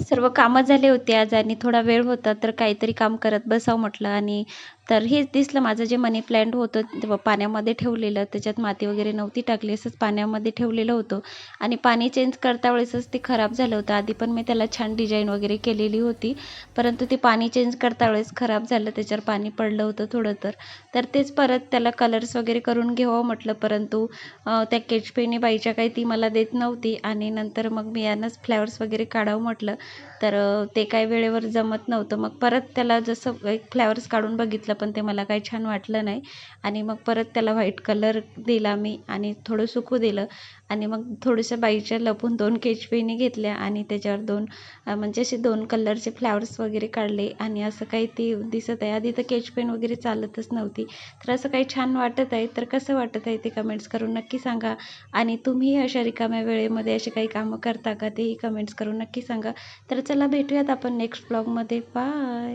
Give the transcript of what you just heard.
सर्व कामं झाले होते आज आणि थोडा वेळ होता तर काहीतरी काम करत बसावं म्हटलं आणि तर हेच दिसलं. माझं जे मनी प्लॅन्ट होतं पाण्यामध्ये ठेवलेलं त्याच्यात माती वगैरे नव्हती टाकली असंच पाण्यामध्ये ठेवलेलं होतं. आणि पाणी चेंज करता वेळेसच ते खराब झालं होतं. आधी पण मी त्याला छान डिझाईन वगैरे केलेली होती परंतु ते पाणी चेंज करता वेळेस खराब झालं त्याच्यावर पाणी पडलं होतं थोडं तर. तर तेच परत त्याला कलर्स वगैरे करून घ्यावं म्हटलं परंतु त्या केचपेनी बाईच्या काही ती मला देत नव्हती. आणि नंतर मग मी यानंच फ्लॉवर्स वगैरे काढावं म्हटलं. तर ते काय वेळेवर जमत नव्हतं. मग परत त्याला जसं एक फ्लॉवर्स काढून बघितलं पण ते मला काही छान वाटलं नाही. आणि मग परत त्याला व्हाईट कलर दिला मी आणि थोडं सुकू दिलं. आणि मग थोडंसं बाईच्या लपून दोन केचपेनी घेतल्या आणि त्याच्यावर दोन म्हणजे असे दोन कलरचे फ्लॉवर्स वगैरे काढले. आणि असं काही ती दिसत आहे. आधी तर केचपेन वगैरे चालतच नव्हती. तर असं काही छान वाटत आहे. तर कसं वाटत आहे ते कमेंट्स करून नक्की सांगा. आणि तुम्ही अशा रिकाम्या वेळेमध्ये असे काही कामं करता का तेही कमेंट्स करून नक्की सांगा. तर चला भेटूयात आपण नेक्स्ट ब्लॉगमध्ये बाय